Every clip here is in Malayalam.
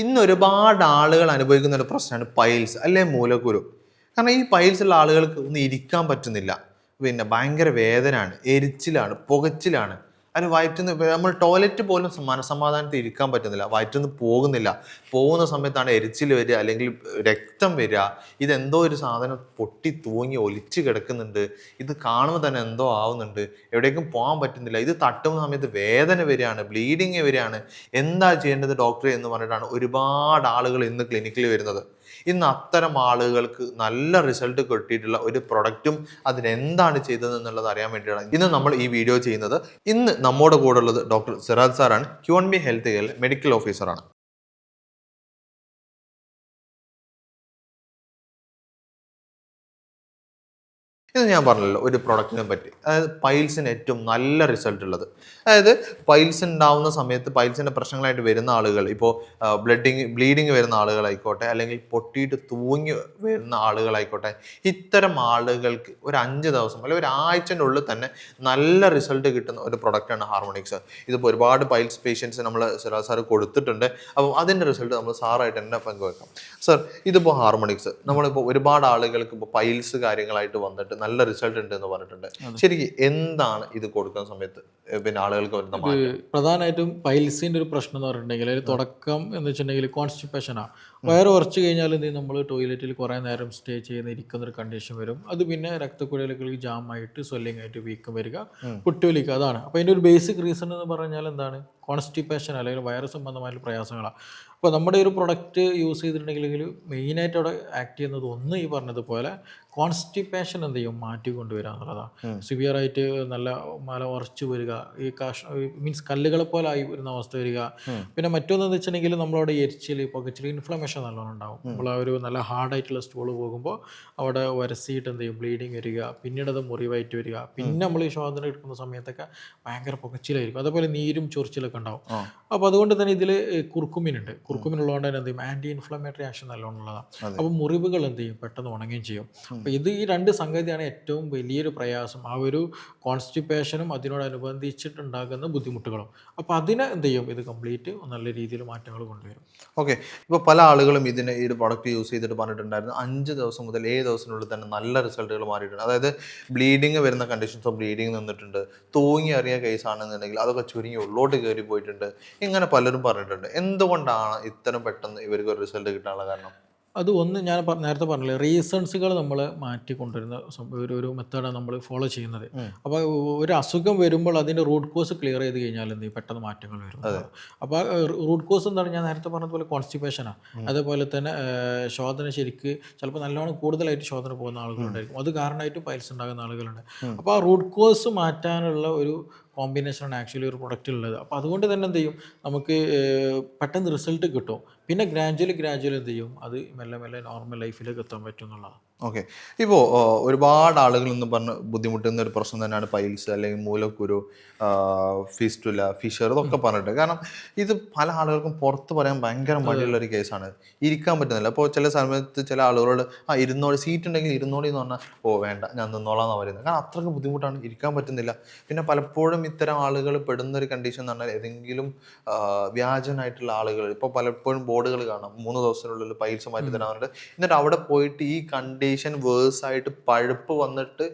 ഇന്ന് ഒരുപാട് ആളുകൾ അനുഭവിക്കുന്ന ഒരു പ്രശ്നമാണ് പൈൽസ് അല്ലെ മൂലക്കുരു. കാരണം ഈ പൈൽസ് ഉള്ള ആളുകൾക്ക് ഒന്നും ഇരിക്കാൻ പറ്റുന്നില്ല. പിന്നെ ഭയങ്കര വേദനയാണ് എരിച്ചിലാണ് പുകച്ചിലാണ്. അതിന് നിന്ന് നമ്മൾ ടോയ്ലറ്റ് പോലും മനസമാധാനത്തിൽ ഇരിക്കാൻ പറ്റുന്നില്ല. വയറ്റിൽ നിന്ന് പോകുന്നില്ല. പോകുന്ന സമയത്താണ് എരിച്ചിൽ വരിക അല്ലെങ്കിൽ രക്തം വരിക. ഇതെന്തോ ഒരു സാധനം പൊട്ടി തൂങ്ങി ഒലിച്ച് കിടക്കുന്നുണ്ട്. ഇത് കാണുമ്പോൾ തന്നെ എന്തോ ആവുന്നുണ്ട്. എവിടേക്കും പോകാൻ പറ്റുന്നില്ല. ഇത് തട്ടുന്ന സമയത്ത് വേദന വരികയാണ് ബ്ലീഡിങ് വരികയാണ്. എന്താ ചെയ്യേണ്ടത് ഡോക്ടറെ എന്ന് പറഞ്ഞിട്ടാണ് ഒരുപാട് ആളുകൾ ഇന്ന് ക്ലിനിക്കിൽ വരുന്നത്. ഇന്ന് അത്തരം ആളുകൾക്ക് നല്ല റിസൾട്ട് കിട്ടിയിട്ടുള്ള ഒരു പ്രൊഡക്റ്റും അതിനെന്താണ് ചെയ്തത് എന്നുള്ളത് അറിയാൻ വേണ്ടിയാണ് ഇന്ന് നമ്മൾ ഈ വീഡിയോ ചെയ്യുന്നത്. ഇന്ന് നമ്മുടെ കൂടെ ഉള്ളത് ഡോക്ടർ സിറാജ് സാറാണ്. ക്യു എൻ ബി ഹെൽത്ത് കെയറിൽ മെഡിക്കൽ ഓഫീസറാണ് ഇത് ഞാൻ പറഞ്ഞല്ലോ ഒരു പ്രൊഡക്റ്റിനെ പറ്റി. അതായത് പൈൽസിന് ഏറ്റവും നല്ല റിസൾട്ട് ഉള്ളത്. അതായത് പൈൽസ് ഉണ്ടാവുന്ന സമയത്ത് പൈൽസിന്റെ പ്രശ്നങ്ങളായിട്ട് വരുന്ന ആളുകൾ ഇപ്പോൾ ബ്ലഡിങ് ബ്ലീഡിങ് വരുന്ന ആളുകളായിക്കോട്ടെ അല്ലെങ്കിൽ പൊട്ടിയിട്ട് തൂങ്ങി വരുന്ന ആളുകളായിക്കോട്ടെ ഇത്തരം ആളുകൾക്ക് ഒരു അഞ്ച് ദിവസം അല്ലെങ്കിൽ ഒരു ആഴ്ചന്റെ ഉള്ളിൽ തന്നെ നല്ല റിസൾട്ട് കിട്ടുന്ന ഒരു പ്രൊഡക്റ്റാണ് ഹാർമോണിക്സ് ഇതിപ്പോൾ ഒരുപാട് പൈൽസ് പേഷ്യൻസ് നമ്മൾ സാർ കൊടുത്തിട്ടുണ്ട്. അപ്പോൾ അതിന്റെ റിസൾട്ട് നമ്മൾ സാറായിട്ട് തന്നെ പങ്കുവെക്കാം. സർ ഇതിപ്പോൾ ഹാർമോണിക്സ് നമ്മളിപ്പോൾ ഒരുപാട് ആളുകൾക്ക് ഇപ്പോൾ പൈൽസ് കാര്യങ്ങളായിട്ട് വന്നിട്ട് നല്ല റിസൾട്ട് ഉണ്ട് എന്ന് പറഞ്ഞിട്ടുണ്ട് ശരിക്കും എന്താണ് ഇത് കൊടുക്കുന്ന സമയത്ത്? പിന്നെ ആളുകൾക്ക് വരുന്ന പ്രധാനമായിട്ടും പൈൽസിന്റെ ഒരു പ്രശ്നം എന്ന് പറഞ്ഞിട്ടുണ്ടെങ്കിൽ ഒരു തുടക്കം എന്ന് വെച്ചിട്ടുണ്ടെങ്കിൽ കോൺസ്റ്റിപ്പേഷനാണ് വയറ് ഉറച്ചു കഴിഞ്ഞാൽ എന്ത് നമ്മൾ ടോയ്ലറ്റിൽ കുറേ നേരം സ്റ്റേ ചെയ്യുന്ന ഇരിക്കുന്ന ഒരു കണ്ടീഷൻ വരും. അത് പിന്നെ രക്തക്കുഴലുകൾ ജാം ആയിട്ട് സ്വെല്ലിംഗ് ആയിട്ട് വീക്കം വരിക പുട്ടുവലിക്കുക അതാണ്. അപ്പോൾ അതിന്റെ ഒരു ബേസിക് റീസൺ എന്ന് പറഞ്ഞാൽ എന്താണ്? കോൺസ്റ്റിപ്പേഷൻ അല്ലെങ്കിൽ വയറ് സംബന്ധമായിട്ടുള്ള പ്രയാസങ്ങളാണ് അപ്പോൾ നമ്മുടെ ഒരു പ്രൊഡക്റ്റ് യൂസ് ചെയ്തിട്ടുണ്ടെങ്കിൽ മെയിനായിട്ട് അവിടെ ആക്ട് ചെയ്യുന്നത് ഒന്ന് ഈ പറഞ്ഞതുപോലെ കോൺസ്റ്റിപ്പേഷൻ എന്ത് ചെയ്യും മാറ്റി കൊണ്ടുവരിക എന്നുള്ളതാണ് സിവിയർ ആയിട്ട് നല്ല മല ഉറച്ചു വരിക ഈ കാഷ് മീൻസ് കല്ലുകളെ പോലെ ആയി വരുന്ന അവസ്ഥ വരിക. പിന്നെ മറ്റൊന്നെന്ന് വെച്ചിട്ടുണ്ടെങ്കിൽ നമ്മളവിടെ എരിച്ചിൽ പുകച്ചിൽ ഇൻഫ്ലമേഷൻ നല്ലോണം ഉണ്ടാവും. നമ്മൾ ആ ഒരു നല്ല ഹാർഡായിട്ടുള്ള സ്റ്റോൾ പോകുമ്പോൾ അവിടെ വരസിയിട്ട് എന്ത് ചെയ്യും ബ്ലീഡിങ് വരിക പിന്നീട് അത് മുറിവായിട്ട് വരിക. പിന്നെ നമ്മൾ ഈ ശ്വാസം എടുക്കുന്ന സമയത്തൊക്കെ ഭയങ്കര പുകച്ചിലായിരിക്കും. അതേപോലെ നീരും ചൊറിച്ചിലൊക്കെ ഉണ്ടാവും. അപ്പോൾ അതുകൊണ്ട് തന്നെ ഇതിൽ കുർക്കുമിനുണ്ട് ഉള്ളതുകൊണ്ട് തന്നെ എന്ത് ചെയ്യും? ആന്റി ഇൻഫ്ലമേറ്ററി ആക്ഷൻ നല്ലോണം ഉള്ളതാണ് അപ്പോൾ മുറിവുകൾ എന്ത് ചെയ്യും? പെട്ടെന്ന് ഉണങ്ങുകയും ചെയ്യും. അപ്പോൾ ഇത് ഈ രണ്ട് സംഗതിയാണ് ഏറ്റവും വലിയൊരു പ്രയാസം. ആ ഒരു കോൺസ്റ്റിപ്പേഷനും അതിനോടനുബന്ധിച്ചിട്ടുണ്ടാകുന്ന ബുദ്ധിമുട്ടുകളും. അപ്പോൾ അതിനെ എന്ത് ചെയ്യും? ഇത് കംപ്ലീറ്റ് നല്ല രീതിയിൽ മാറ്റങ്ങൾ കൊണ്ടുവരും. ഓക്കെ. ഇപ്പോൾ പല ആളുകളും ഇതിന് ഈ പ്രൊഡക്റ്റ് യൂസ് ചെയ്തിട്ട് പറഞ്ഞിട്ടുണ്ടായിരുന്നു. അഞ്ച് ദിവസം മുതൽ ഏഴ് ദിവസത്തിനുള്ളിൽ തന്നെ നല്ല റിസൾട്ടുകൾ മാറിയിട്ടുണ്ട്. അതായത് ബ്ലീഡിങ് വരുന്ന കണ്ടീഷൻസ് ഓഫ് ബ്ലീഡിങ് നിന്നിട്ടുണ്ട്. തൂങ്ങി അറിയ കേസാണെന്നുണ്ടെങ്കിൽ അതൊക്കെ ചുരുങ്ങി ഉള്ളോട്ട് കയറി പോയിട്ടുണ്ട് ഇങ്ങനെ പലരും പറഞ്ഞിട്ടുണ്ട്. എന്തുകൊണ്ടാണ് ഇത്തരം പെട്ടെന്ന് ഇവർക്ക് ഒരു റിസൾട്ട് കിട്ടാനുള്ള കാരണം? അത് ഒന്ന് ഞാൻ നേരത്തെ പറഞ്ഞില്ലേ റീസൺസുകൾ നമ്മൾ മാറ്റിക്കൊണ്ടിരുന്ന ഒരു ഒരു മെത്തേഡാണ് നമ്മൾ ഫോളോ ചെയ്യുന്നത്. അപ്പോൾ ഒരു അസുഖം വരുമ്പോൾ അതിന്റെ റൂട്ട് കോസ് ക്ലിയർ ചെയ്ത് കഴിഞ്ഞാൽ എന്ത്? പെട്ടെന്ന് മാറ്റങ്ങൾ വരും അപ്പോൾ റൂട്ട് കോസ് എന്താണ്? ഞാൻ നേരത്തെ പറഞ്ഞതുപോലെ കോൺസ്റ്റിപ്പേഷനാണ് അതേപോലെ തന്നെ ശോധന ശരിക്ക് ചിലപ്പോൾ നല്ലോണം കൂടുതലായിട്ട് ശോധന പോകുന്ന ആളുകളുണ്ടായിരിക്കും. അത് കാരണമായിട്ട് പൈൽസ് ഉണ്ടാകുന്ന ആളുകളുണ്ട്. അപ്പോൾ ആ റൂട്ട് കോസ് മാറ്റാനുള്ള ഒരു കോമ്പിനേഷനാണ് ആക്ച്വലി ഒരു പ്രൊഡക്റ്റ് ഉള്ളത് അപ്പോൾ അതുകൊണ്ട് തന്നെ എന്ത് ചെയ്യും? നമുക്ക് പെട്ടെന്ന് റിസൾട്ട് കിട്ടും. പിന്നെ ഗ്രാജുവലി ഗ്രാജുവലി എന്ത് ചെയ്യും? അത് മെല്ലെ മെല്ലെ നോർമൽ ലൈഫിലേക്ക് എത്താൻ പറ്റും എന്നുള്ളതാണ്. ഓക്കെ. ഇപ്പോൾ ഒരുപാട് ആളുകൾ എന്ന് പറഞ്ഞ് ബുദ്ധിമുട്ടുന്ന ഒരു പ്രശ്നം തന്നെയാണ് പൈൽസ് അല്ലെങ്കിൽ മൂലക്കുരു ഫിസ്റ്റുല ഫിഷർ ഇതൊക്കെ പറഞ്ഞിട്ട്. കാരണം ഇത് പല ആളുകൾക്കും പുറത്ത് പറയാൻ ഭയങ്കര മടിയുള്ള ഒരു കേസാണ്. ഇരിക്കാൻ പറ്റുന്നില്ല. അപ്പോൾ ചില സമയത്ത് ചില ആളുകളോട് ആ ഇരുന്നോളി സീറ്റ് ഉണ്ടെങ്കിൽ ഇരുന്നോളി എന്ന് പറഞ്ഞാൽ ഓ വേണ്ട ഞാൻ നിന്നോളാം എന്നാണ് പറയുന്നത്. കാരണം അത്രയ്ക്ക് ബുദ്ധിമുട്ടാണ് ഇരിക്കാൻ പറ്റുന്നില്ല. പിന്നെ പലപ്പോഴും ഇത്തരം ആളുകൾ പെടുന്ന ഒരു കണ്ടീഷൻ എന്ന് പറഞ്ഞാൽ ഏതെങ്കിലും വ്യാജനായിട്ടുള്ള ആളുകൾ ഇപ്പോൾ പലപ്പോഴും ബോർഡുകൾ കാണാം. മൂന്ന് ദിവസത്തിനുള്ളിൽ പൈൽസ് മാറ്റി തരാറുണ്ട് എന്നിട്ട് അവിടെ പോയിട്ട് ഈ കണ്ടീഷൻ വേഴ്സ് ആയിട്ട് പഴുപ്പ് വന്നിട്ട്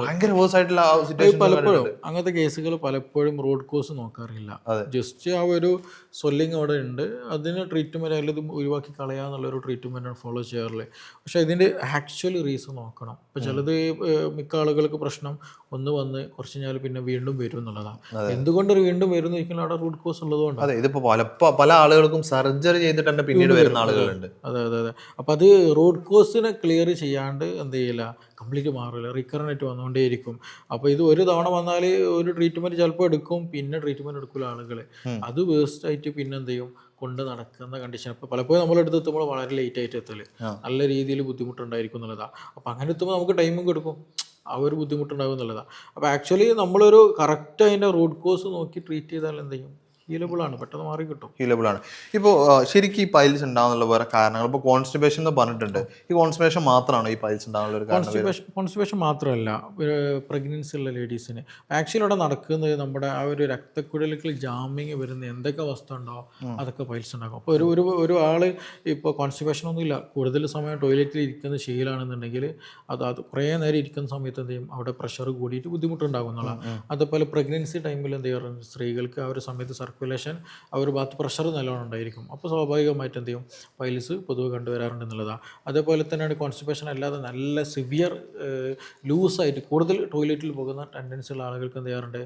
ഭയങ്കര വേഴ്സ് ആയിട്ടുള്ള സിറ്റുവേഷൻ പലപ്പോഴും അങ്ങനത്തെ കേസുകൾ പലപ്പോഴും റോഡ് കോസ് നോക്കാറില്ല. ജസ്റ്റ് ആ ഒരു സ്വെല്ലിങ് അവിടെ ഉണ്ട്. അതിന് ട്രീറ്റ്മെന്റ് അല്ലെങ്കിൽ ഇത് ഒഴിവാക്കി കളയാന്നുള്ള ഒരു ട്രീറ്റ്മെന്റാണ് ഫോളോ ചെയ്യാറില്ല പക്ഷെ ഇതിന്റെ ആക്ച്വൽ റീസൺ നോക്കണം. ഇപ്പൊ ചിലത് മിക്ക ആളുകൾക്ക് പ്രശ്നം ഒന്ന് വന്ന് കുറച്ച് കഴിഞ്ഞാൽ പിന്നെ വീണ്ടും വരും എന്നുള്ളതാണ്. എന്തുകൊണ്ട് വീണ്ടും വരും എന്ന് ചോദിക്കുന്നത് അവിടെ റൂട്ട് കോസ് ഉള്ളതുകൊണ്ട് അതെ ഇതിപ്പോ പല പല ആളുകൾക്കും സർജറി ചെയ്തിട്ട് തന്നെ പിന്നീട് വരുന്ന ആളുകളുണ്ട്. അതെ അതെ അതെ. അപ്പോൾ അത് റൂട്ട് കോസിനെ ക്ലിയർ ചെയ്യാണ്ട് എന്ത് ചെയ്യില്ല കംപ്ലീറ്റ് മാറില്ല റിക്കറന്റായിട്ട് വന്നുകൊണ്ടേയിരിക്കും അപ്പോൾ ഇത് ഒരു തവണ വന്നാൽ ഒരു ട്രീറ്റ്മെന്റ് ചിലപ്പോൾ എടുക്കും പിന്നെ ട്രീറ്റ്മെന്റ് എടുക്കില്ല ആളുകൾ അത് വേസ്റ്റ് ആയിട്ട് പിന്നെ എന്ത് ചെയ്യും കൊണ്ട് നടക്കുന്ന കണ്ടീഷൻ അപ്പോൾ പലപ്പോഴും നമ്മൾ എടുത്ത് എത്തുമ്പോൾ വളരെ ലേറ്റ് ആയിട്ട് എത്തൽ. നല്ല രീതിയിൽ ബുദ്ധിമുട്ടുണ്ടായിരിക്കും എന്നുള്ളതാണ് അപ്പോൾ അങ്ങനെ എത്തുമ്പോൾ നമുക്ക് ടൈമും കൊടുക്കും. ആ ഒരു ബുദ്ധിമുട്ടുണ്ടാകും എന്നുള്ളതാണ് അപ്പോൾ ആക്ച്വലി നമ്മളൊരു കറക്റ്റ് അതിന്റെ റൂട്ട് കോസ് നോക്കി ട്രീറ്റ് ചെയ്താൽ എന്ത് ചെയ്യും? ഹീലബിൾ ആണ് പെട്ടെന്ന് മാറി കിട്ടും. ഹീലബിൾ ആണ്. ഇപ്പോൾ ശരിക്കും ഈ പൈൽസ് ഉണ്ടാകുന്നുള്ള വേറെ കാരണങ്ങൾ ഇപ്പോൾ കോൺസ്റ്റിബേഷൻ എന്ന് പറഞ്ഞിട്ടുണ്ട്. ഈ കോൺസ്റ്റിബേഷൻ മാത്രമാണോ ഈ പൈൽസ് ഉണ്ടാകാനുള്ള ഒരു കോൺസ്റ്റിബേഷൻ കോൺസ്റ്റിപ്പേഷൻ മാത്രമല്ല പ്രഗ്നൻസി ഉള്ള ലേഡീസിന് ആക്ച്വലി ഇവിടെ നടക്കുന്നത് നമ്മുടെ ആ ഒരു രക്തക്കുഴലുകൾ ജാമിങ് വരുന്ന എന്തൊക്കെ അവസ്ഥ ഉണ്ടോ അതൊക്കെ പൈൽസ് ഉണ്ടാകും അപ്പോൾ ഒരു ഒരു ഒരു ആൾ ഇപ്പോൾ കോൺസ്റ്റിബേഷൻ ഒന്നുമില്ല കൂടുതൽ സമയം ടോയ്ലറ്റിൽ ഇരിക്കുന്ന ശീലാണെന്നുണ്ടെങ്കിൽ അത് അത് കുറേ നേരം ഇരിക്കുന്ന സമയത്ത് എന്ത് ചെയ്യും? അവിടെ പ്രഷർ കൂടിയിട്ട് ബുദ്ധിമുട്ടുണ്ടാകും എന്നുള്ളതാണ്. അതുപോലെ പ്രഗ്നൻസി ടൈമിൽ എന്ത് ചെയ്യാറുണ്ട്? സ്ത്രീകൾക്ക് ആ ഒരു സമയത്ത് സർക്കുലേഷൻ ആ ഒരു ഭാഗത്ത് പ്രഷർ നല്ലോണം ഉണ്ടായിരിക്കും. അപ്പോൾ സ്വാഭാവികമായിട്ട് എന്ത് ചെയ്യും? പൈൽസ് പൊതുവെ കണ്ടുവരാറുണ്ട് എന്നുള്ളതാണ് അതേപോലെ തന്നെയാണ് കോൺസ്റ്റിപ്പേഷൻ അല്ലാതെ നല്ല സിവിയർ ലൂസായിട്ട് കൂടുതൽ ടോയ്ലറ്റിൽ പോകുന്ന ടെൻഡൻസി ഉള്ള ആളുകൾക്ക് എന്ത് ചെയ്യാറുണ്ട്?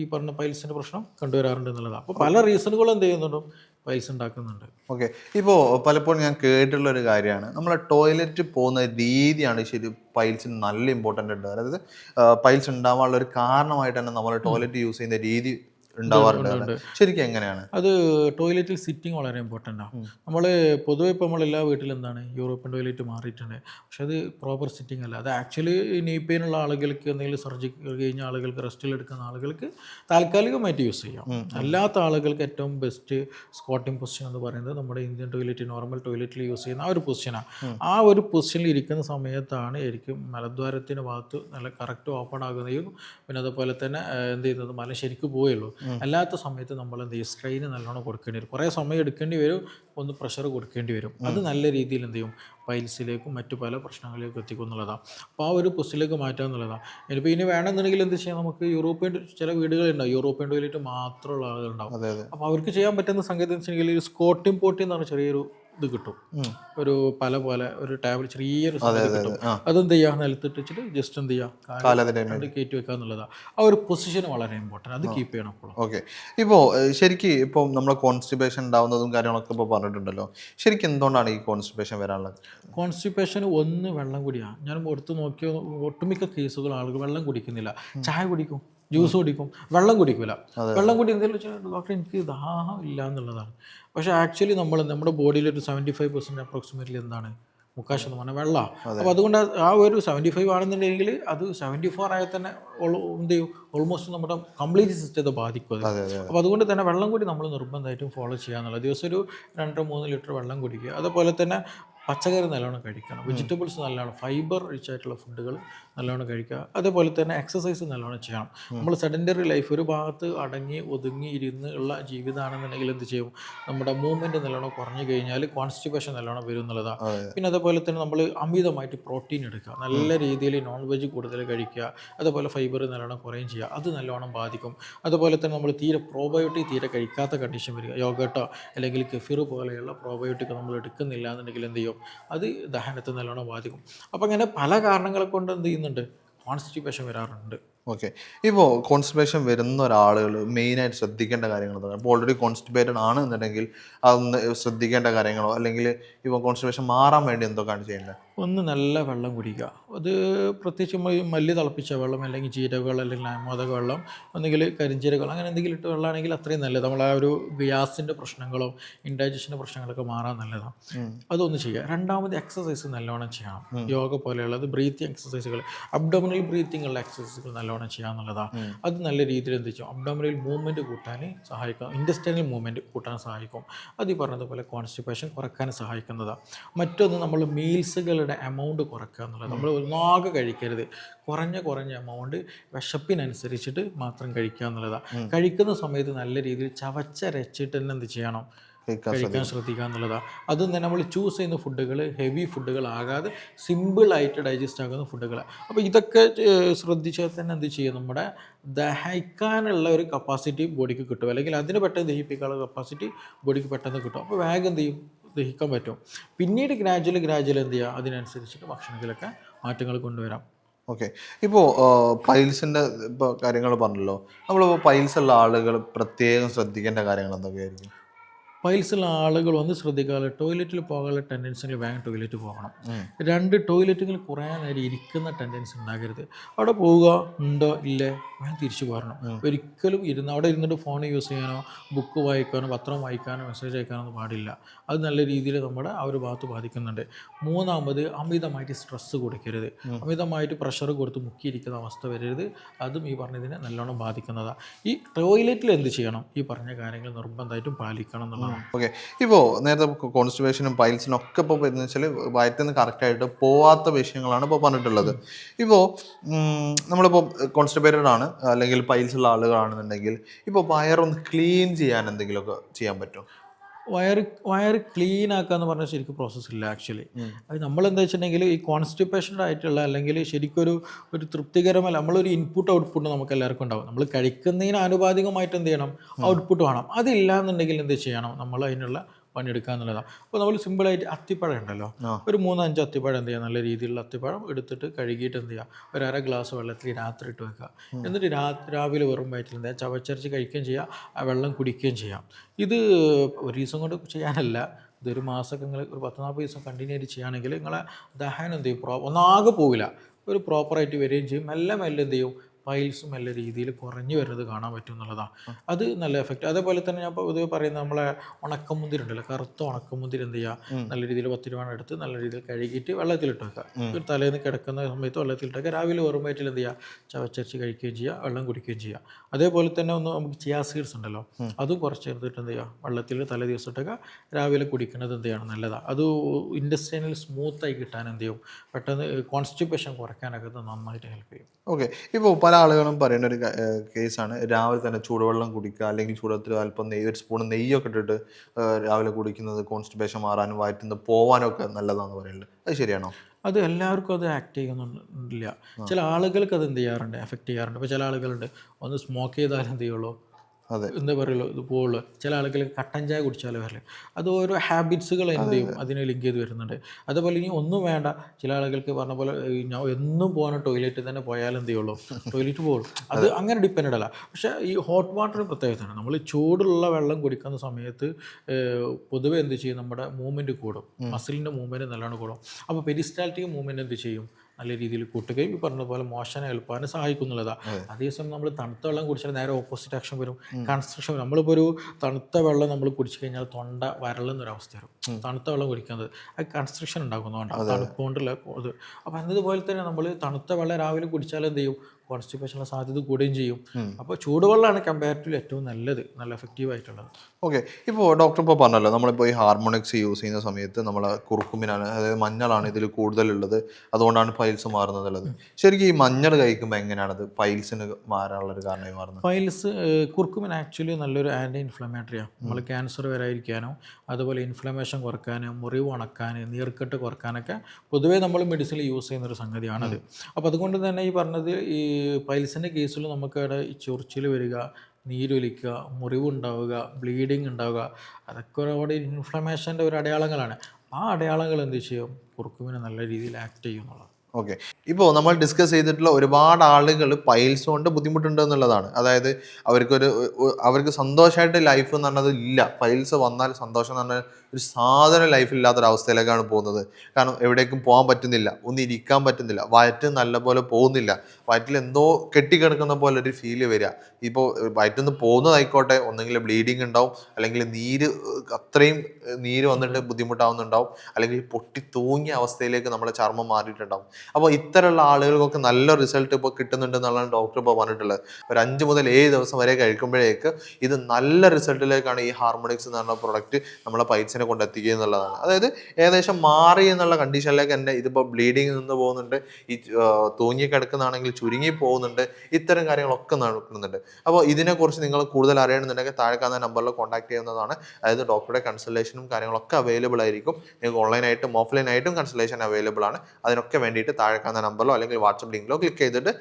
ഈ പറഞ്ഞ പൈൽസിന്റെ പ്രശ്നം കണ്ടുവരാറുണ്ട് എന്നുള്ളതാണ് അപ്പോൾ പല റീസണുകളും എന്ത് ചെയ്യുന്നുണ്ടോ? പൈൽസ് ഉണ്ടാക്കുന്നുണ്ട്. ഓക്കെ ഇപ്പോൾ പലപ്പോഴും ഞാൻ കേട്ടിട്ടുള്ള ഒരു കാര്യമാണ്. നമ്മൾ ടോയ്ലറ്റ് പോകുന്ന രീതിയാണ് ശരി പൈൽസിന് നല്ല ഇമ്പോർട്ടന്റ് ഉണ്ട്. അതായത് പൈൽസ് ഉണ്ടാവാനുള്ള ഒരു കാരണമായിട്ട് തന്നെ നമ്മൾ ടോയ്ലറ്റ് യൂസ് ചെയ്യുന്ന രീതി ഉണ്ടാവാറുണ്ട്? ശരിക്കും എങ്ങനെയാണ്? അത് ടോയ്ലറ്റിൽ സിറ്റിംഗ് വളരെ ഇമ്പോർട്ടന്റ് ആണ് നമ്മൾ പൊതുവെ ഇപ്പോൾ നമ്മൾ എല്ലാ വീട്ടിലും എന്താണ് യൂറോപ്യൻ ടോയ്ലറ്റ് മാറിയിട്ടുണ്ട്. പക്ഷെ അത് പ്രോപ്പർ സിറ്റിംഗ് അല്ല. അത് ആക്ച്വലി നീ പെയിൻ ഉള്ള ആളുകൾക്ക് എന്തെങ്കിലും സർജിക്കൽ കഴിഞ്ഞ ആളുകൾക്ക് റെസ്റ്റിൽ എടുക്കുന്ന ആളുകൾക്ക് താൽക്കാലികമായിട്ട് യൂസ് ചെയ്യാം. അല്ലാത്ത ആളുകൾക്ക് ഏറ്റവും ബെസ്റ്റ് സ്ക്വാട്ടിംഗ് പൊസിഷൻ എന്ന് പറയുന്നത് നമ്മുടെ ഇന്ത്യൻ ടോയ്ലറ്റ് നോർമൽ ടോയ്ലറ്റിൽ യൂസ് ചെയ്യുന്ന ആ ഒരു പൊസിഷനാണ് ആ. ഒരു പൊസിഷനിൽ ഇരിക്കുന്ന സമയത്താണ് ശരിക്കും മലദ്വാരത്തിന് ഭാഗത്ത് നല്ല കറക്റ്റ് ഓപ്പൺ ആകുകയും പിന്നെ അതുപോലെ തന്നെ എന്ത് ചെയ്യുന്നത് മല ശരിക്കും പോയുള്ളൂ അല്ലാത്ത സമയത്ത് നമ്മൾ എന്ത് ചെയ്യും? സ്ട്രെയിൻ നല്ലോണം കൊടുക്കേണ്ടി വരും. കുറേ സമയം എടുക്കേണ്ടി വരും ഒന്ന് പ്രഷർ കൊടുക്കേണ്ടി വരും. അത് നല്ല രീതിയിൽ എന്ത് ചെയ്യും? പൈൽസിലേക്കും മറ്റു പല പ്രശ്നങ്ങളിലേക്കും എത്തിക്കും എന്നുള്ളതാണ് അപ്പോൾ ആ ഒരു പൊസിലേക്ക് മാറ്റുക എന്നുള്ളതാണ് ഇനിയിപ്പോൾ ഇനി വേണമെന്നുണ്ടെങ്കിൽ എന്ത് ചെയ്യാം നമുക്ക് യൂറോപ്യൻ ചില വീടുകളുണ്ടാവും യൂറോപ്യൻ ടോയ്ലറ്റ് മാത്രമുള്ള ആളുകളുണ്ടാവും. അപ്പോൾ അവർക്ക് ചെയ്യാൻ പറ്റുന്ന സംഗതി എന്ന് വെച്ചിട്ടുണ്ടെങ്കിൽ ഒരു സ്കോട്ടിംഗ് പോട്ടി എന്ന് പറഞ്ഞ ചെറിയൊരു ഇത് കിട്ടും. ഒരു പല പോലെ ഒരു ടേബിൾ ചെറിയൊരു സാധനം കിട്ടും. അതെന്ത് ചെയ്യുക നിലത്തിട്ട് വെച്ചിട്ട് ജസ്റ്റ് എന്ത് ചെയ്യുക കയറ്റി വെക്കുക എന്നുള്ളതാണ് ആ ഒരു പൊസിഷൻ വളരെ ഇമ്പോർട്ടന്റ് അത് കീപ്പ് ചെയ്യണം അപ്പോൾ ഓക്കെ. ഇപ്പോൾ ശരിക്കും ഇപ്പോൾ നമ്മൾ കോൺസ്റ്റിപ്പേഷൻ ഉണ്ടാവുന്നതും കാര്യങ്ങളൊക്കെ ഇപ്പോൾ പറഞ്ഞിട്ടുണ്ടല്ലോ. ശരിക്കും എന്തുകൊണ്ടാണ് ഈ കോൺസ്റ്റിപ്പേഷൻ വരാനുള്ളത്? കോൺസ്റ്റിപ്പേഷൻ ഒന്ന് വെള്ളം കുടിയാണ് ഞാൻ പുറത്ത് നോക്കിയ ഒട്ടുമിക്ക കേസുകൾ ആളുകൾ വെള്ളം കുടിക്കുന്നില്ല. ചായ കുടിക്കും. ജ്യൂസ് കുടിക്കും. വെള്ളം കുടിക്കില്ല വെള്ളം കുടി എന്തെങ്കിലും വെച്ചാൽ ഡോക്ടർ എനിക്ക് ദാഹം ഇല്ല എന്നുള്ളതാണ്. പക്ഷേ ആക്ച്വലി നമ്മൾ നമ്മുടെ ബോഡിയിൽ ഒരു സെവന്റി ഫൈവ് പെർസെന്റ് അപ്രോക്സിമേറ്റ്ലി എന്താണ്? മുക്കാൽ ശതമാനം വെള്ളമാണ്. അപ്പോൾ അതുകൊണ്ട് ആ ഒരു സെവന്റി ഫൈവ് ആണെന്നുണ്ടെങ്കിൽ അത് സെവന്റി ഫോർ ആയാൽ തന്നെ എന്ത് ചെയ്യും? ഓൾമോസ്റ്റ് നമ്മുടെ കംപ്ലീറ്റ് സിസ്റ്റത്തെ ബാധിക്കും അത്. അപ്പോൾ അതുകൊണ്ട് തന്നെ വെള്ളം കൂടി നമ്മൾ നിർബന്ധമായിട്ടും ഫോളോ ചെയ്യാന്നുള്ളത് ദിവസം ഒരു രണ്ട് മൂന്ന് ലിറ്റർ വെള്ളം കുടിക്കുക. അതുപോലെ തന്നെ പച്ചക്കറി നല്ലോണം കഴിക്കണം. വെജിറ്റബിൾസ് നല്ലോണം ഫൈബർ റിച്ച് ആയിട്ടുള്ള ഫുഡുകൾ നല്ലോണം കഴിക്കുക. അതേപോലെ തന്നെ എക്സസൈസ് നല്ലോണം ചെയ്യണം. നമ്മൾ സെഡന്ററി ലൈഫ് ഒരു ഭാഗത്ത് അടങ്ങി ഒതുങ്ങി ഇരുന്ന് ഉള്ള ജീവിതമാണെന്നുണ്ടെങ്കിൽ എന്ത് ചെയ്യും? നമ്മുടെ മൂവ്മെന്റ് നല്ലോണം കുറഞ്ഞു കഴിഞ്ഞാൽ കോൺസ്റ്റിപ്പേഷൻ നല്ലോണം വരും എന്നുള്ളതാണ് പിന്നെ അതേപോലെ തന്നെ നമ്മൾ അമിതമായിട്ട് പ്രോട്ടീൻ എടുക്കുക. നല്ല രീതിയിൽ നോൺ വെജ് കൂടുതൽ കഴിക്കുക. അതേപോലെ ഫൈബർ നല്ലോണം കുറയും ചെയ്യുക. അത് നല്ലോണം ബാധിക്കും. അതുപോലെ തന്നെ നമ്മൾ തീരെ പ്രോബയോട്ടിക് തീരെ കഴിക്കാത്ത കണ്ടീഷൻ വരിക. യോഗട്ടോ അല്ലെങ്കിൽ കെഫിർ പോലെയുള്ള പ്രോബയോട്ടിക് നമ്മൾ എടുക്കുന്നില്ല എന്നുണ്ടെങ്കിൽ എന്ത് ചെയ്യും. അത് ദഹനത്തെ നല്ലോണം ബാധിക്കും. അപ്പോൾ അങ്ങനെ പല കാരണങ്ങളെ കൊണ്ട് എന്ത് ചെയ്യുന്നുണ്ട്? കോൺസ്റ്റിപ്പേഷൻ വരാറുണ്ട്. ഓക്കെ. ഇപ്പോൾ കോൺസ്റ്റിപ്പേഷൻ വരുന്ന ഒരാളുകൾ മെയിനായിട്ട് ശ്രദ്ധിക്കേണ്ട കാര്യങ്ങൾ എന്താണ് ഇപ്പോൾ ഓൾറെഡി കോൺസ്റ്റിപ്പേറ്റഡ് ആണ് എന്നുണ്ടെങ്കിൽ അതൊന്ന് ശ്രദ്ധിക്കേണ്ട കാര്യങ്ങളോ? അല്ലെങ്കിൽ ഇപ്പോൾ കോൺസ്റ്റിപ്പേഷൻ മാറാൻ വേണ്ടി എന്തൊക്കെയാണ് ചെയ്യേണ്ടത് ഒന്ന് നല്ല വെള്ളം കുടിക്കുക. അത് പ്രത്യേകിച്ച് മല്ലി തിളപ്പിച്ച വെള്ളം അല്ലെങ്കിൽ ജീരക വെള്ളം അല്ലെങ്കിൽ അമോദക വെള്ളം ഒന്നുകിൽ കരിഞ്ചീരക വെള്ളം അങ്ങനെ എന്തെങ്കിലും ഇട്ട് വെള്ളമാണെങ്കിൽ അത്രയും നല്ലത്. നമ്മൾ ആ ഒരു ഗ്യാസിന്റെ പ്രശ്നങ്ങളോ ഇൻഡൈജഷന്റെ പ്രശ്നങ്ങളൊക്കെ മാറാൻ നല്ലതാണ്. അതൊന്ന് ചെയ്യുക. രണ്ടാമത് എക്സസൈസ് നല്ലോണം ചെയ്യണം. യോഗ പോലെയുള്ളത് ബ്രീത്തിങ് എക്സസൈസുകൾ അബ്ഡോമിനൽ ബ്രീത്തിങ് ഉള്ള എക്സസൈസുകൾ നല്ലോണം ചെയ്യാന്നുള്ളതാണ് അത് നല്ല രീതിയിൽ എന്ത് ചെയ്യും? അബ്ഡോമിനൽ മൂവ്മെന്റ് കൂട്ടാൻ സഹായിക്കും. ഇൻഡസ്റ്റൈനൽ മൂവ്മെന്റ് കൂട്ടാൻ സഹായിക്കും. അത് ഈ പറഞ്ഞതുപോലെ കോൺസ്റ്റിപ്പേഷൻ കുറയ്ക്കാൻ സഹായിക്കുന്നതാണ്. മറ്റൊന്ന് നമ്മൾ മീൽസുകളുടെ എമൗണ്ട് കുറയ്ക്കുക എന്നുള്ളത്. നമ്മൾ ഒന്നാകെ കഴിക്കരുത്. കുറഞ്ഞ കുറഞ്ഞ എമൗണ്ട് വിശപ്പിനനുസരിച്ചിട്ട് മാത്രം കഴിക്കുക എന്നുള്ളതാണ് കഴിക്കുന്ന സമയത്ത് നല്ല രീതിയിൽ ചവച്ചരച്ചിട്ട് തന്നെ എന്ത് ചെയ്യണം? കഴിക്കാൻ ശ്രദ്ധിക്കുക എന്നുള്ളതാണ് അതും തന്നെ നമ്മൾ ചൂസ് ചെയ്യുന്ന ഫുഡുകൾ ഹെവി ഫുഡുകൾ ആകാതെ സിമ്പിളായിട്ട് ഡൈജസ്റ്റ് ആകുന്ന ഫുഡുകൾ അപ്പോൾ ഇതൊക്കെ ശ്രദ്ധിച്ചാൽ തന്നെ എന്ത് ചെയ്യും? നമ്മുടെ ദഹിക്കാനുള്ള ഒരു കപ്പാസിറ്റി ബോഡിക്ക് കിട്ടും. അല്ലെങ്കിൽ അതിന് പെട്ടെന്ന് ദഹിപ്പിക്കാനുള്ള കപ്പാസിറ്റി ബോഡിക്ക് പെട്ടെന്ന് കിട്ടും. അപ്പോൾ വേഗം എന്ത് ചെയ്യും? ദഹിക്കാൻ പറ്റും. പിന്നീട് ഗ്രാജുവൽ ഗ്രാജുവൽ എന്ത് ചെയ്യുക? അതിനനുസരിച്ചിട്ട് ഭക്ഷണത്തിലൊക്കെ മാറ്റങ്ങൾ കൊണ്ടുവരാം. ഓക്കെ ഇപ്പോൾ പൈൽസിന്റെ ഇപ്പോൾ കാര്യങ്ങൾ പറഞ്ഞല്ലോ. നമ്മളിപ്പോൾ പൈൽസ് ഉള്ള ആളുകൾ പ്രത്യേകം ശ്രദ്ധിക്കേണ്ട കാര്യങ്ങൾ എന്തൊക്കെയായിരിക്കും? പൈൽസുള്ള ആളുകൾ വന്ന് ശ്രദ്ധിക്കാതെ ടോയ്ലറ്റിൽ പോകാനുള്ള ടെൻഡൻസികൾ വേഗം ടോയ്ലറ്റ് പോകണം. രണ്ട് ടോയ്ലറ്റുകൾ കുറേ നേരം ഇരിക്കുന്ന ടെൻഡൻസി ഉണ്ടാകരുത്. അവിടെ പോവുക ഉണ്ടോ ഇല്ലേ വേഗം തിരിച്ചു പോരണം. ഒരിക്കലും ഇരുന്ന് അവിടെ ഇരുന്നിട്ട് ഫോൺ യൂസ് ചെയ്യാനോ ബുക്ക് വായിക്കാനോ പത്രം വായിക്കാനോ മെസ്സേജ് അയക്കാനോ ഒന്നും പാടില്ല. അത് നല്ല രീതിയിൽ നമ്മുടെ ആ ഒരു ഭാഗത്ത് ബാധിക്കുന്നുണ്ട്. മൂന്നാമത് അമിതമായിട്ട് സ്ട്രെസ്സ് കൊടുക്കരുത്. അമിതമായിട്ട് പ്രഷർ കൊടുത്ത് മുക്കിയിരിക്കുന്ന അവസ്ഥ വരരുത്. അതും ഈ പറഞ്ഞതിനെ നല്ലോണം ബാധിക്കുന്നതാണ് ഈ ടോയ്ലറ്റിൽ എന്ത് ചെയ്യണം? ഈ പറഞ്ഞ കാര്യങ്ങൾ നിർബന്ധമായിട്ടും പാലിക്കണം എന്നുള്ളതാണ്. ഓക്കെ ഇപ്പോൾ നേരത്തെ കോൺസ്റ്റിബേഷനും പൈൽസിനും ഒക്കെ ഇപ്പോൾ എന്ന് വെച്ചാൽ വയറ്റിൽ നിന്ന് കറക്റ്റായിട്ട് പോവാത്ത വിഷയങ്ങളാണ് ഇപ്പോൾ പറഞ്ഞിട്ടുള്ളത്. ഇപ്പോൾ നമ്മളിപ്പോൾ കോൺസ്റ്റിബേറ്റഡ് ആണ് അല്ലെങ്കിൽ പൈൽസ് ഉള്ള ആളുകളാണെന്നുണ്ടെങ്കിൽ ഇപ്പോൾ വയറൊന്ന് ക്ലീൻ ചെയ്യാൻ എന്തെങ്കിലുമൊക്കെ ചെയ്യാൻ പറ്റും. വയറ് വയർ ക്ലീൻ ആക്കുക എന്ന് പറഞ്ഞാൽ ശരിക്കും പ്രോസസ്സ് ഇല്ല ആക്ച്വലി അത് നമ്മൾ എന്താ വെച്ചിട്ടുണ്ടെങ്കിൽ ഈ കോൺസ്റ്റിപ്പേഷൻഡ് ആയിട്ടുള്ള അല്ലെങ്കിൽ ശരിക്കൊരു ഒരു ഒരു തൃപ്തികരമല്ല നമ്മളൊരു ഇൻപുട്ട് ഔട്ട്പുട്ട് നമുക്ക് എല്ലാവർക്കും ഉണ്ടാവും. നമ്മൾ കഴിക്കുന്നതിന് ആനുപാതികമായിട്ട് എന്ത് ചെയ്യണം? ഔട്ട്പുട്ട് വേണം. അതില്ല എന്നുണ്ടെങ്കിൽ എന്ത് ചെയ്യണം? നമ്മൾ അതിനുള്ള പണിയെടുക്കുക എന്നുള്ളതാണ്. അപ്പോൾ നമ്മൾ സിമ്പിളായിട്ട് അത്തിപ്പഴം ഉണ്ടല്ലോ. ഒരു മൂന്നഞ്ച് അത്തിപ്പഴം എന്ത് ചെയ്യുക? നല്ല രീതിയിലുള്ള അത്തിപ്പഴം എടുത്തിട്ട് കഴുകിയിട്ട് എന്ത് ചെയ്യുക? ഒരു അര ഗ്ലാസ് വെള്ളത്തിൽ രാത്രി ഇട്ട് വെക്കുക. എന്നിട്ട് രാ രാവിലെ വെറും വയറ്റിൽ എന്താ ചവച്ചരച്ച് കഴിക്കുകയും ചെയ്യുക. ആ വെള്ളം കുടിക്കുകയും ചെയ്യാം ഇത് ഒരു ദിവസം കൊണ്ട് ചെയ്യാനല്ല. ഇതൊരു മാസമൊക്കെ നിങ്ങൾ ഒരു പത്ത് നാൽപ്പത് ദിവസം കണ്ടിന്യൂ ആയിട്ട് ചെയ്യുകയാണെങ്കിൽ നിങ്ങളെ ദഹനം എന്ത് ചെയ്യും? പ്രോ ഒന്നാകെ പോവില്ല. ഒരു പ്രോപ്പറായിട്ട് വരികയും ചെയ്യും. മെല്ലെ മെല്ലെ എന്ത് ചെയ്യും? പൈൽസും നല്ല രീതിയിൽ കുറഞ്ഞു വരുന്നത് കാണാൻ പറ്റും എന്നുള്ളതാണ്. അത് നല്ല എഫക്റ്റ് അതേപോലെ തന്നെ ഞാൻ പൊതുവെ പറയുന്ന നമ്മളെ ഉണക്കമുന്തിരി ഉണ്ടല്ലോ കറുത്ത ഉണക്കമുന്തിരി എന്ത് ചെയ്യുക നല്ല രീതിയിൽ പത്ത് രൂപ എടുത്ത് നല്ല രീതിയിൽ കഴുകിയിട്ട് വെള്ളത്തിലിട്ട് വെക്കുക. ഒരു തലേന്ന് കിടക്കുന്ന സമയത്ത് വെള്ളത്തിലിട്ട് വെക്കുക. രാവിലെ വെറും വയറ്റിൽ എന്ത് ചെയ്യുക ചവച്ചരച്ച് കഴിക്കുകയും ചെയ്യുക വെള്ളം കുടിക്കുകയും ചെയ്യുക അതേപോലെ തന്നെ ഒന്ന് നമുക്ക് ചിയാ സീഡ്സ് ഉണ്ടല്ലോ അതും കുറച്ച് എടുത്തിട്ട് എന്ത് ചെയ്യുക വെള്ളത്തിൽ തലേ ദിവസം ഇട്ടൊക്കെ രാവിലെ കുടിക്കുന്നത് എന്ത് ചെയ്യണം നല്ലതാണ് അത് ഇൻഡസ്ട്രിയനിൽ സ്മൂത്തായി കിട്ടാൻ എന്ത് ചെയ്യും? പെട്ടെന്ന് കോൺസ്റ്റിപ്പേഷൻ കുറയ്ക്കാനൊക്കെ നന്നായിട്ട് ഹെൽപ്പ് ചെയ്യും. ഓക്കെ ഇപ്പോൾ പല ആളുകളും പറയുന്ന ഒരു കേസാണ്. രാവിലെ തന്നെ ചൂടുവെള്ളം കുടിക്കുക അല്ലെങ്കിൽ ചൂടുവെള്ളത്തിൽ അല്പം നെയ്യ് ഒരു സ്പൂൺ നെയ്യൊക്കെ ഇട്ടിട്ട് രാവിലെ കുടിക്കുന്നത് കോൺസ്റ്റിപ്പേഷൻ മാറാനും വയറ്റിൽ നിന്ന് പോവാനും ഒക്കെ നല്ലതാണെന്ന് പറയുന്നത്. അത് ശരിയാണോ? അത് എല്ലാവർക്കും അത് ആക്ട് ചെയ്യുന്നില്ല ചില ആളുകൾക്ക് അത് എന്ത് ചെയ്യാറുണ്ട്? എഫക്റ്റ് ചെയ്യാറുണ്ട്. ഇപ്പോൾ ചില ആളുകളുണ്ട്. ഒന്ന് സ്മോക്ക് ചെയ്താൽ എന്ത് ചെയ്യുള്ളൂ? എന്താ പറയുള്ളൂ ഇത് പോവുള്ളൂ ചില ആളുകൾ കട്ടൻ ചായ കുടിച്ചാലോ വരില്ല അത് ഓരോ ഹാബിറ്റ്സുകൾ എന്ത് ചെയ്യും? അതിനെ ലിങ്ക് ചെയ്ത് വരുന്നുണ്ട്. അതുപോലെ ഇനി ഒന്നും വേണ്ട. ചില ആളുകൾക്ക് പറഞ്ഞ പോലെ ഞാൻ എന്നും പോകാൻ ടോയ്ലറ്റിൽ തന്നെ പോയാൽ എന്ത് ചെയ്യുള്ളൂ? ടോയ്ലറ്റ് പോകുള്ളൂ അത്. അങ്ങനെ ഡിപ്പെൻഡ് അല്ല. പക്ഷേ ഈ ഹോട്ട് വാട്ടർ പ്രത്യേകതയാണ്. നമ്മൾ ചൂടുള്ള വെള്ളം കുടിക്കുന്ന സമയത്ത് പൊതുവെ എന്ത് ചെയ്യും? നമ്മുടെ മൂവ്മെന്റ് കൂടും. മസിലിന്റെ മൂവ്മെന്റ് നല്ലോണം കൂടും. അപ്പോൾ പെരിസ്റ്റാലിറ്റിക് മൂവ്മെന്റ് എന്ത് ചെയ്യും? നല്ല രീതിയിൽ കൂട്ടുകയും ഈ പറഞ്ഞ പോലെ മോശനെ എളുപ്പാനും സഹായിക്കുന്നുള്ളതാണ് അതേസമയം നമ്മൾ തണുത്ത വെള്ളം കുടിച്ചാൽ നേരെ ഓപ്പോസിറ്റ് ആക്ഷൻ വരും. കൺസ്ട്രക്ഷൻ വരും. നമ്മളിപ്പോൾ ഒരു തണുത്ത വെള്ളം നമ്മൾ കുടിച്ചു കഴിഞ്ഞാൽ തൊണ്ട വരളെന്നൊരവസ്ഥ വരും തണുത്ത വെള്ളം കുടിക്കുന്നത്. അത് കൺസ്ട്രക്ഷൻ ഉണ്ടാക്കുന്നതുകൊണ്ടാണ്. തണുപ്പ് കൊണ്ടുള്ള ഇത്. അപ്പോൾ എന്നതുപോലെ തന്നെ നമ്മൾ തണുത്ത വെള്ളം രാവിലെ കുടിച്ചാൽ എന്ത് ചെയ്യും? കോൺസ്റ്റിപ്പേഷനുള്ള സാധ്യത കൂടുകയും ചെയ്യും. അപ്പോൾ ചൂടുവെള്ളമാണ് കമ്പാരിറ്റീവ്ലി ഏറ്റവും നല്ലത്. നല്ല എഫക്റ്റീവ് ആയിട്ടുള്ളത്. ഓക്കെ ഇപ്പോൾ ഡോക്ടർ ഇപ്പോൾ പറഞ്ഞല്ലോ നമ്മളിപ്പോൾ ഈ ഹാർമോണിക്സ് യൂസ് ചെയ്യുന്ന സമയത്ത് നമ്മൾ കുറുക്കുമിനാണ് അതായത് മഞ്ഞളാണ് ഇതിൽ കൂടുതലുള്ളത്. അതുകൊണ്ടാണ് പൈൽസ് മാറുന്നതുള്ളത് ശരിക്കും ഈ മഞ്ഞൾ കഴിക്കുമ്പോൾ എങ്ങനെയാണത്? പൈൽസിന് മാറാനുള്ള ഒരു കാരണമായി മാറുന്നത്? പൈൽസ് കുർക്കുമിൻ ആക്ച്വലി നല്ലൊരു ആന്റി ഇൻഫ്ലമേറ്ററിയാണ് നമ്മൾ ക്യാൻസർ വരാതിരിക്കാനോ അതുപോലെ ഇൻഫ്ലമേഷൻ കുറക്കാനോ മുറിവ് ഉണക്കാൻ നീർക്കെട്ട് കുറക്കാനൊക്കെ പൊതുവേ നമ്മൾ മെഡിസിൻ യൂസ് ചെയ്യുന്ന ഒരു സംഗതിയാണത്. അപ്പോൾ അതുകൊണ്ട് തന്നെ ഈ പറഞ്ഞത് ഈ പൈൽസിന്റെ കേസിൽ നമുക്ക് അവിടെ ഈ ചൊറിച്ചിൽ വരിക നീരൊലിക്കുക മുറിവുണ്ടാവുക ബ്ലീഡിങ് ഉണ്ടാവുക അതൊക്കെ അവിടെ ഇൻഫ്ലമേഷന്റെ ഒരു അടയാളങ്ങളാണ്. ആ അടയാളങ്ങൾ എന്ത് ചെയ്യും? കുറുക്കുമിനെ നല്ല രീതിയിൽ ആക്ട് ചെയ്യും ചെയ്യുന്നുള്ളത് ഓക്കെ. ഇപ്പോൾ നമ്മൾ ഡിസ്കസ് ചെയ്തിട്ടുള്ള ഒരുപാട് ആളുകൾ പൈൽസ് കൊണ്ട് ബുദ്ധിമുട്ടുണ്ട് എന്നുള്ളതാണ്. അതായത് അവർക്കൊരു അവർക്ക് സന്തോഷമായിട്ട് ലൈഫ് എന്ന് പറഞ്ഞത് ഇല്ല. പൈൽസ് വന്നാൽ സന്തോഷം എന്ന് പറഞ്ഞാൽ ഒരു സാധന ലൈഫ് ഇല്ലാത്തൊരവസ്ഥയിലേക്കാണ് പോകുന്നത്. കാരണം എവിടേക്കും പോകാൻ പറ്റുന്നില്ല. ഒന്ന് ഇരിക്കാൻ പറ്റുന്നില്ല. വയറ്റ് നല്ലപോലെ പോകുന്നില്ല. വയറ്റിൽ എന്തോ കെട്ടിക്കിടക്കുന്ന പോലെ ഒരു ഫീൽ വരിക. ഇപ്പോൾ വയറ്റിൽ നിന്ന് പോകുന്നതായിക്കോട്ടെ ഒന്നെങ്കിൽ ബ്ലീഡിങ് ഉണ്ടാവും. അല്ലെങ്കിൽ നീര് അത്രയും നീര് വന്നിട്ട് ബുദ്ധിമുട്ടാവുന്നുണ്ടാവും. അല്ലെങ്കിൽ പൊട്ടി തൂങ്ങിയ അവസ്ഥയിലേക്ക് നമ്മുടെ ചർമ്മം മാറിയിട്ടുണ്ടാവും. അപ്പോൾ ഇത്തരമുള്ള ആളുകൾക്കൊക്കെ നല്ല റിസൾട്ട് ഇപ്പോൾ കിട്ടുന്നുണ്ട് എന്നുള്ളതാണ് ഡോക്ടർ ഇപ്പോൾ പറഞ്ഞിട്ടുള്ളത്. ഒരു അഞ്ച് മുതൽ ഏഴ് ദിവസം വരെ കഴിക്കുമ്പോഴേക്ക് ഇത് നല്ല റിസൾട്ടിലേക്കാണ് ഈ ഹാർമോണിക്സ് എന്ന് പറഞ്ഞ പ്രൊഡക്റ്റ് നമ്മളെ പൈസനെ കൊണ്ടെത്തിക്കുക എന്നുള്ളതാണ്. അതായത് ഏകദേശം മാറി എന്നുള്ള കണ്ടീഷനിലേക്ക് തന്നെ ഇതിപ്പോൾ ബ്ലീഡിങ് നിന്ന് പോകുന്നുണ്ട് ഈ തൂങ്ങിക്കിടക്കുന്നതാണെങ്കിൽ തൂങ്ങി കിടക്കുന്നതാണെങ്കിൽ ചുരുങ്ങി പോകുന്നുണ്ട് ഇത്തരം കാര്യങ്ങളൊക്കെ നടക്കുന്നുണ്ട്. അപ്പോൾ ഇതിനെക്കുറിച്ച് നിങ്ങൾ കൂടുതൽ അറിയണമെന്നുണ്ടെങ്കിൽ താഴെ കാണുന്ന നമ്പറിൽ കോൺടാക്ട് ചെയ്യുന്നതാണ്. അതായത് ഡോക്ടറുടെ കൺസൾട്ടേഷനും കാര്യങ്ങളൊക്കെ അവൈലബിൾ ആയിരിക്കും. നിങ്ങൾക്ക് ഓൺലൈനായിട്ടും ഓഫ്ലൈനായിട്ടും കൺസൾട്ടേഷൻ അവൈലബിൾ ആണ്. അതിനൊക്കെ വേണ്ടിയിട്ട് താഴെ കാണുന്ന നമ്പറിലോ അല്ലെങ്കിൽ വാട്സപ്പ് ലിങ്കിലോ ക്ലിക്ക് ചെയ്തിട്ട്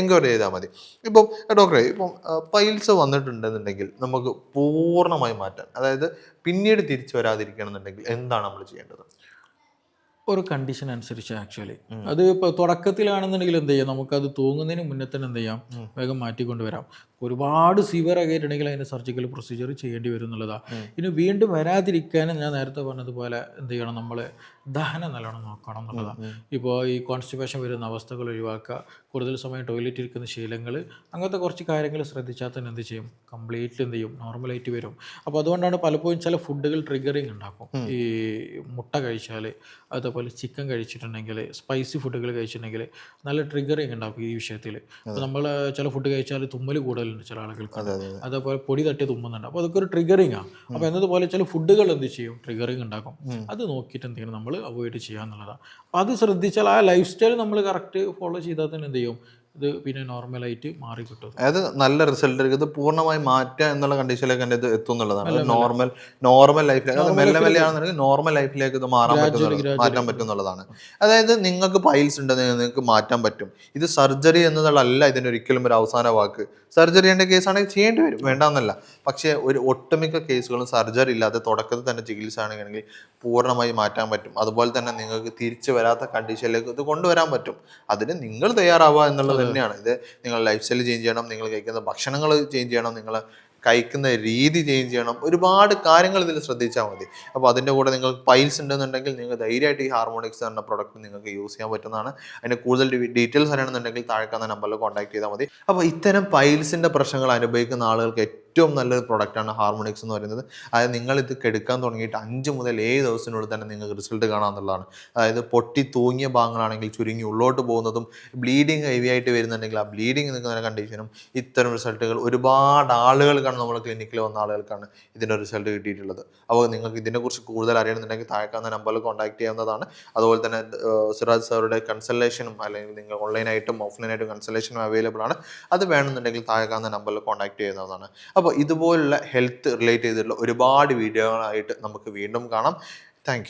എൻക്വയറി ചെയ്താൽ മതി. ഇപ്പം ഡോക്ടറെ ഇപ്പം പൈൽസ് വന്നിട്ടുണ്ടെന്നുണ്ടെങ്കിൽ നമുക്ക് പൂർണമായി മാറ്റാൻ അതായത് പിന്നീട് തിരിച്ചു വരാതിരിക്കണം എന്നുണ്ടെങ്കിൽ എന്താണ് നമ്മൾ ചെയ്യേണ്ടത്? ഒരു കണ്ടീഷൻ അനുസരിച്ച് ആക്ച്വലി അത് ഇപ്പോൾ തുടക്കത്തിലാണെന്നുണ്ടെങ്കിൽ എന്ത് ചെയ്യാം? നമുക്കത് തൂങ്ങുന്നതിന് മുന്നേ തന്നെ എന്ത് ചെയ്യാം? വേഗം മാറ്റിക്കൊണ്ടുവരാം ഒരുപാട് സിവിയർ ആയിട്ടുണ്ടെങ്കിൽ അതിന് സർജിക്കൽ പ്രൊസീജിയർ ചെയ്യേണ്ടി വരും എന്നുള്ളതാണ് ഇനി വീണ്ടും വരാതിരിക്കാനും ഞാൻ നേരത്തെ പറഞ്ഞതുപോലെ എന്ത് ചെയ്യണം? നമ്മൾ ദഹനം നല്ലോണം നോക്കണം എന്നുള്ളതാണ് ഇപ്പോൾ ഈ കോൺസ്റ്റിപ്പേഷൻ വരുന്ന അവസ്ഥകൾ ഒഴിവാക്കുക കൂടുതൽ സമയം ടോയ്ലറ്റ് ഇരിക്കുന്ന ശീലങ്ങൾ അങ്ങനത്തെ കുറച്ച് കാര്യങ്ങൾ ശ്രദ്ധിച്ചാൽ തന്നെ എന്ത് ചെയ്യും? കംപ്ലീറ്റ് എന്ത് ചെയ്യും? നോർമലായിട്ട് വരും. അപ്പോൾ അതുകൊണ്ടാണ് പലപ്പോഴും ചില ഫുഡുകൾ ട്രിഗറിങ് ഉണ്ടാക്കും. ഈ മുട്ട കഴിച്ചാൽ അതേപോലെ ചിക്കൻ കഴിച്ചിട്ടുണ്ടെങ്കിൽ സ്പൈസി ഫുഡുകൾ കഴിച്ചിട്ടുണ്ടെങ്കിൽ നല്ല ട്രിഗറിങ് ഉണ്ടാക്കും ഈ വിഷയത്തിൽ. അപ്പോൾ നമ്മൾ ചില ഫുഡ് കഴിച്ചാൽ തുമ്മൽ കൂടുതലുണ്ട് ചില ആളുകൾക്ക്. അതെ അതെ അതേപോലെ പൊടി തട്ടി തുമ്മുന്നുണ്ട്. അപ്പോൾ അതൊക്കെ ഒരു ട്രിഗറിങ് ആണ് അപ്പോൾ എന്നതുപോലെ ചില ഫുഡുകൾ എന്ത് ചെയ്യും? ട്രിഗറിങ് ഉണ്ടാക്കും. അത് നോക്കിയിട്ട് എന്തെങ്കിലും നമ്മൾ അവോയ്ഡ് ചെയ്യുക എന്നുള്ളതാണ് അപ്പോൾ അത് ശ്രദ്ധിച്ചാൽ ആ ലൈഫ് സ്റ്റൈൽ നമ്മൾ കറക്റ്റ് ഫോളോ ചെയ്താൽ തന്നെ എന്ത് ചെയ്യും? ഇത് പിന്നെ നോർമലായിട്ട് മാറി കിട്ടും അതായത് നല്ല റിസൾട്ട് ഇത് പൂർണമായി മാറ്റുക എന്നുള്ള കണ്ടീഷനിലേക്ക് എന്റെ ഇത് എത്തും എന്നുള്ളതാണ്. നോർമൽ നോർമൽ ലൈഫിലേക്ക് അത് മെല്ലെ മെല്ലെ ആണെന്നുണ്ടെങ്കിൽ നോർമൽ ലൈഫിലേക്ക് ഇത് മാറാൻ പറ്റും മാറ്റാൻ പറ്റും എന്നുള്ളതാണ് അതായത് നിങ്ങൾക്ക് പൈൽസ് ഉണ്ടെന്ന് നിങ്ങൾക്ക് മാറ്റാൻ പറ്റും. ഇത് സർജറി എന്നതല്ല ഇതിന്റെ ഒരിക്കലും ഒരു അവസാന വാക്ക്. സർജറി ചെയ്യേണ്ട കേസാണെങ്കിൽ ചെയ്യേണ്ടി വരും. വേണ്ടാന്നല്ല. പക്ഷേ ഒരു ഒട്ടുമിക്ക കേസുകളും സർജറി ഇല്ലാതെ തുടക്കത്തിൽ തന്നെ ചികിത്സ ആണെങ്കിൽ പൂർണമായി മാറ്റാൻ പറ്റും. അതുപോലെ തന്നെ നിങ്ങൾക്ക് തിരിച്ചു വരാത്ത കണ്ടീഷനിലേക്ക് ഇത് കൊണ്ടുവരാൻ പറ്റും. അതിന് നിങ്ങൾ തയ്യാറാവുക എന്നുള്ളത് തന്നെയാണ്. ഇത് നിങ്ങൾ ലൈഫ് സ്റ്റൈൽ ചേഞ്ച് ചെയ്യണം നിങ്ങൾ കഴിക്കുന്ന ഭക്ഷണങ്ങൾ ചേഞ്ച് ചെയ്യണം നിങ്ങൾ കഴിക്കുന്ന രീതി ചേഞ്ച് ചെയ്യണം. ഒരുപാട് കാര്യങ്ങൾ ഇതിൽ ശ്രദ്ധിച്ചാൽ മതി. അപ്പോൾ അതിന്റെ കൂടെ നിങ്ങൾ പൈൽസ് ഉണ്ടെന്നുണ്ടെങ്കിൽ നിങ്ങൾ ധൈര്യമായിട്ട് ഈ ഹാർമോണിക്സ് എന്ന പ്രൊഡക്റ്റ് നിങ്ങൾക്ക് യൂസ് ചെയ്യാൻ പറ്റുന്നതാണ്. അതിന്റെ കൂടുതൽ ഡീറ്റെയിൽസ് അറിയണമെന്നുണ്ടെങ്കിൽ താഴെ കാണുന്ന നമ്പറിൽ കോൺടാക്ട് ചെയ്താൽ മതി. അപ്പോൾ ഇത്തരം പൈൽസിന്റെ പ്രശ്നങ്ങൾ അനുഭവിക്കുന്ന ആളുകൾക്ക് ഏറ്റവും നല്ലൊരു പ്രൊഡക്റ്റാണ് ഹാർമോണിക്സ് എന്ന് പറയുന്നത്. അതായത് നിങ്ങൾ ഇത് എടുക്കാൻ തുടങ്ങിയിട്ട് അഞ്ച് മുതൽ ഏഴ് ദിവസത്തിനുള്ളിൽ തന്നെ നിങ്ങൾക്ക് റിസൾട്ട് കാണാമെന്നുള്ളതാണ് അതായത് പൊട്ടി തൂങ്ങിയ ഭാഗങ്ങളാണെങ്കിൽ ചുരുങ്ങി ഉള്ളോട്ട് പോകുന്നതും ബ്ലീഡിങ് ഹെവി ആയിട്ട് വരുന്നുണ്ടെങ്കിൽ ആ ബ്ലീഡിങ് നിൽക്കുന്ന കണ്ടീഷനും ഇത്തരം റിസൾട്ടുകൾ ഒരുപാട് ആളുകൾക്കാണ് നമ്മൾ ക്ലിനിക്കിൽ വന്ന ആളുകൾക്കാണ് ഇതിന്റെ റിസൾട്ട് കിട്ടിയിട്ടുള്ളത്. അപ്പോൾ നിങ്ങൾക്ക് ഇതിനെക്കുറിച്ച് കൂടുതൽ അറിയണമെന്നുണ്ടെങ്കിൽ താഴെക്കാവുന്ന നമ്പറിൽ കോൺടാക്ട് ചെയ്യാവുന്നതാണ്. അതുപോലെ തന്നെ സിറാജ് സാറുടെ കൺസൾട്ടേഷനും അല്ലെങ്കിൽ നിങ്ങൾ ഓൺലൈനായിട്ടും ഓഫ്ലൈനായിട്ടും കൺസൾട്ടേഷനും അവൈലബിൾ ആണ്. അത് വേണമെന്നുണ്ടെങ്കിൽ താഴെക്കാവുന്ന നമ്പറിൽ കോൺടാക്ട് ചെയ്യുന്നതാണ് അപ്പോൾ ഇതുപോലുള്ള ഹെൽത്ത് റിലേറ്റ് ചെയ്തിട്ടുള്ള ഒരുപാട് വീഡിയോകളായിട്ട് നമുക്ക് വീണ്ടും കാണാം. താങ്ക്